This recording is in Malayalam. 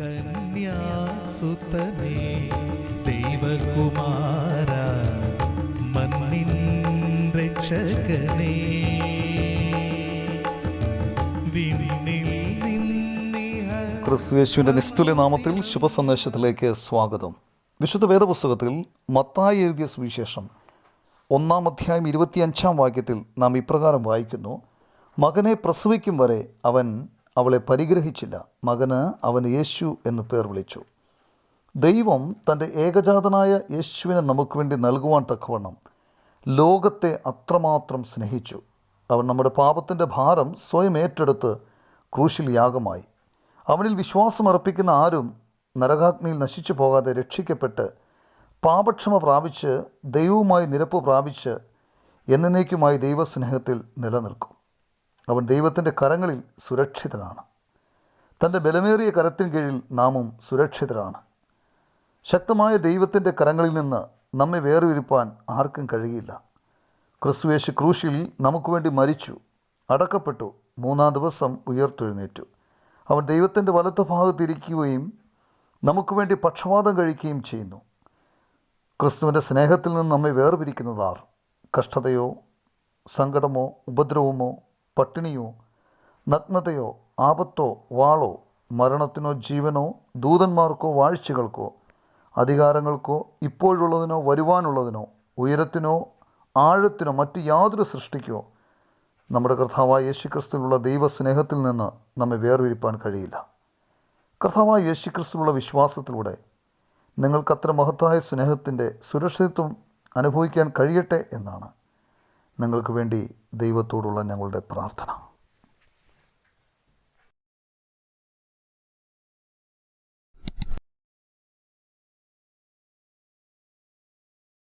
കന്യാസുതനേ ദൈവകുമാര മണ്ണിൻ രക്ഷകനേ. ക്രിസ്തുയേശുവിന്റെ നിസ്തുല്യ നാമത്തിൽ ശുഭസന്ദേശത്തിലേക്ക് സ്വാഗതം. വിശുദ്ധ വേദപുസ്തകത്തിൽ മത്തായി എഴുതിയ സുവിശേഷം ഒന്നാം അധ്യായം ഇരുപത്തിയഞ്ചാം വാക്യത്തിൽ നാം ഇപ്രകാരം വായിക്കുന്നു മകനെ പ്രസവിക്കും വരെ അവൻ അവളെ പരിഗ്രഹിച്ചില്ല. മകന് അവൻ യേശു എന്ന് പേർ വിളിച്ചു. ദൈവം തന്റെ ഏകജാതനായ യേശുവിനെ നമുക്ക് വേണ്ടി നൽകുവാൻ തക്കവണ്ണം ലോകത്തെ അത്രമാത്രം സ്നേഹിച്ചു. അവൻ നമ്മുടെ പാപത്തിന്റെ ഭാരം സ്വയം ഏറ്റെടുത്ത് ക്രൂശിൽ യാഗമായി. അവനിൽ വിശ്വാസമർപ്പിക്കുന്ന ആരും നരകാഗ്നിയിൽ നശിച്ചു പോകാതെ രക്ഷിക്കപ്പെട്ട് പാപക്ഷമ പ്രാപിച്ച് ദൈവവുമായി നിരപ്പ് പ്രാപിച്ച് എന്നേക്കുമായി ദൈവസ്നേഹത്തിൽ നിലനിൽക്കും. അവൻ ദൈവത്തിന്റെ കരങ്ങളിൽ സുരക്ഷിതനാണ്. തന്റെ ബലമേറിയ കരത്തിന് കീഴിൽ നാമും സുരക്ഷിതരാണ്. ശക്തമായ ദൈവത്തിന്റെ കരങ്ങളിൽ നിന്ന് നമ്മെ വേർതിരിപ്പാൻ ആർക്കും കഴിയില്ല. ക്രിസ്തുയേശു ക്രൂശിൽ നമുക്ക് വേണ്ടി മരിച്ചു അടക്കപ്പെട്ടു മൂന്നാം ദിവസം ഉയർത്തെഴുന്നേറ്റു. അവൻ ദൈവത്തിന്റെ വലത്ത ഭാഗത്തിരിക്കുകയും നമുക്ക് വേണ്ടി പക്ഷപാതം കഴിക്കുകയും ചെയ്യുന്നു. ക്രിസ്തുവിന്റെ സ്നേഹത്തിൽ നിന്ന് നമ്മെ വേർപിരിക്കുന്നതാർ കഷ്ടതയോ സങ്കടമോ ഉപദ്രവമോ പട്ടിണിയോ നഗ്നതയോ ആപത്തോ വാളോ മരണത്തിനോ ജീവനോ ദൂതന്മാർക്കോ വാഴ്ചകൾക്കോ അധികാരങ്ങൾക്കോ ഇപ്പോഴുള്ളതിനോ വരുവാനുള്ളതിനോ ഉയരത്തിനോ ആഴത്തിനോ മറ്റ് യാതൊരു സൃഷ്ടിക്കോ നമ്മുടെ കർത്താവായ യേശുക്രിസ്തുവിലുള്ള ദൈവസ്നേഹത്തിൽ നിന്ന് നമ്മെ വേർവിരിപ്പാൻ കഴിയില്ല. കർത്താവായ യേശുക്രിസ്തുവിലുള്ള വിശ്വാസത്തിലൂടെ നിങ്ങൾക്കത്ര മഹത്തായ സ്നേഹത്തിന്റെ സുരക്ഷിതത്വം അനുഭവിക്കാൻ കഴിയട്ടെ എന്നാണ്. നിങ്ങൾക്ക് വേണ്ടി ദൈവത്തോടുള്ള ഞങ്ങളുടെ പ്രാർത്ഥന.